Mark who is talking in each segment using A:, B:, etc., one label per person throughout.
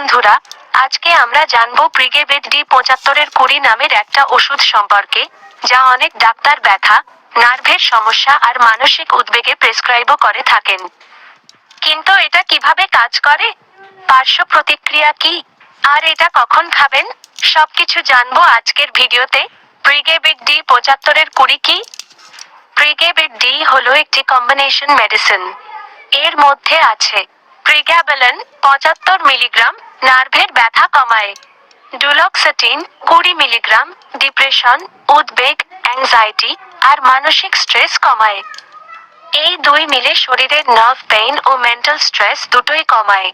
A: বন্ধুরা, আজকে আমরা জানব প্রিগেবেট ডি পঁচাত্তরের কুড়ি নামের একটা ওষুধ সম্পর্কে, যা অনেক ডাক্তার ব্যথা, নার্ভের সমস্যা আর মানসিক উদ্বেগে প্রেসক্রাইবও করে থাকেন। কিন্তু এটা কীভাবে কাজ করে? পার্শ্ব প্রতিক্রিয়া কি? আর এটা কখন খাবেন? সবকিছু জানব আজকের ভিডিওতে। প্রিগেবিট ডি পঁচাত্তরের কুড়ি কি? প্রিগেবিট ডি হলো একটি কম্বিনেশন মেডিসিন এর মধ্যে আছে প্রিগ্যাবেলেন পঁচাত্তর মিলিগ্রাম নার্ভের ব্যথা কমায়। ডুলক্সেটিন, কুড়ি মিলিগ্রাম, ডিপ্রেশন, উদ্বেগ, অ্যাংজাইটি আর মানসিক স্ট্রেস কমায়। এই দুই মিলে শরীরের নার্ভ পেইন ও মেন্টাল স্ট্রেস দুটোই কমায়।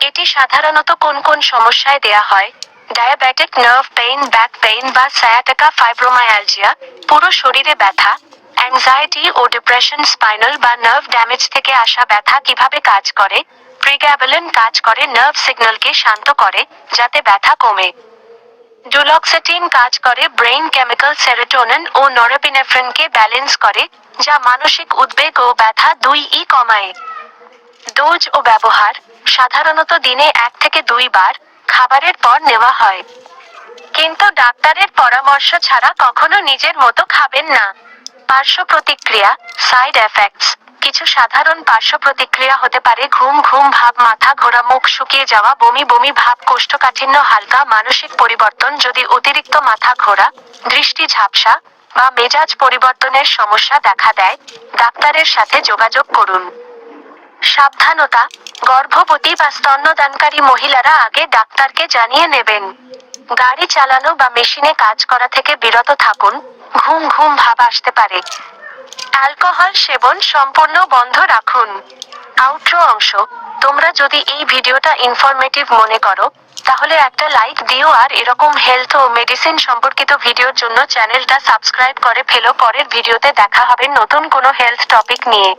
A: এটি সাধারণত কোন কোন সমস্যায় দেয়া হয়? Diabetic nerve pain back pain বা সায়াটাকা ফাইব্রোমায়ালজিয়া পুরো শরীরে ব্যথা অ্যাংজাইটি ও ডিপ্রেশন স্পাইনাল বা নার্ভ ড্যামেজ থেকে আসা ব্যথা কীভাবে কাজ করে? প্রিগ্যাবেলিন কাজ করে নার্ভ সিগন্যালকে শান্ত করে, যাতে ব্যথা কমে। ডুলক্সেটিন কাজ করে ব্রেইন কেমিক্যাল সেরোটোনিন ও নরপিনেফ্রিনকে ব্যালেন্স করে, যা মানসিক উদ্বেগ ও ব্যথা দুই ই কমায়। ডোজ ও ব্যবহার সাধারণত দিনে এক থেকে দুই বার খাবারের পর নেওয়া হয়। কিন্তু ডাক্তারের পরামর্শ ছাড়া কখনো নিজের মতো খাবেন না। পার্শ্ব প্রতিক্রিয়া সাইড এফেক্টস কিছু সাধারণ পার্শ্ব প্রতিক্রিয়া হতে পারে ঘুম ঘুম ভাব, মাথা ঘোরা, মুখ শুকিয়ে যাওয়া, বমি বমি ভাব, কোষ্ঠকাঠিন্য, হালকা মানসিক পরিবর্তন, যদি অতিরিক্ত মাথা ঘোরা, দৃষ্টি ঝাপসা বা মেজাজ পরিবর্তনের সমস্যা দেখা দেয়, ডাক্তারের সাথে যোগাযোগ করুন। সাবধানতা, গর্ভবতী বা স্তন্যদানকারী মহিলারা আগে ডাক্তারকে জানিয়ে নেবেন। গাড়ি চালানো বা মেশিনে কাজ করা থেকে বিরত থাকুন। ঘুম ঘুম ভাব আসতে পারে। অ্যালকোহল সেবন সম্পূর্ণ বন্ধ রাখুন। আউট্রো অংশ, তোমরা যদি এই ভিডিওটা ইনফরমেটিভ মনে করো, তাহলে একটা লাইক দিও আর এরকম হেলথ ও মেডিসিন সম্পর্কিত ভিডিওর জন্য চ্যানেলটা সাবস্ক্রাইব করে ফেলো। পরের ভিডিওতে দেখা হবে নতুন কোনো হেলথ টপিক নিয়ে।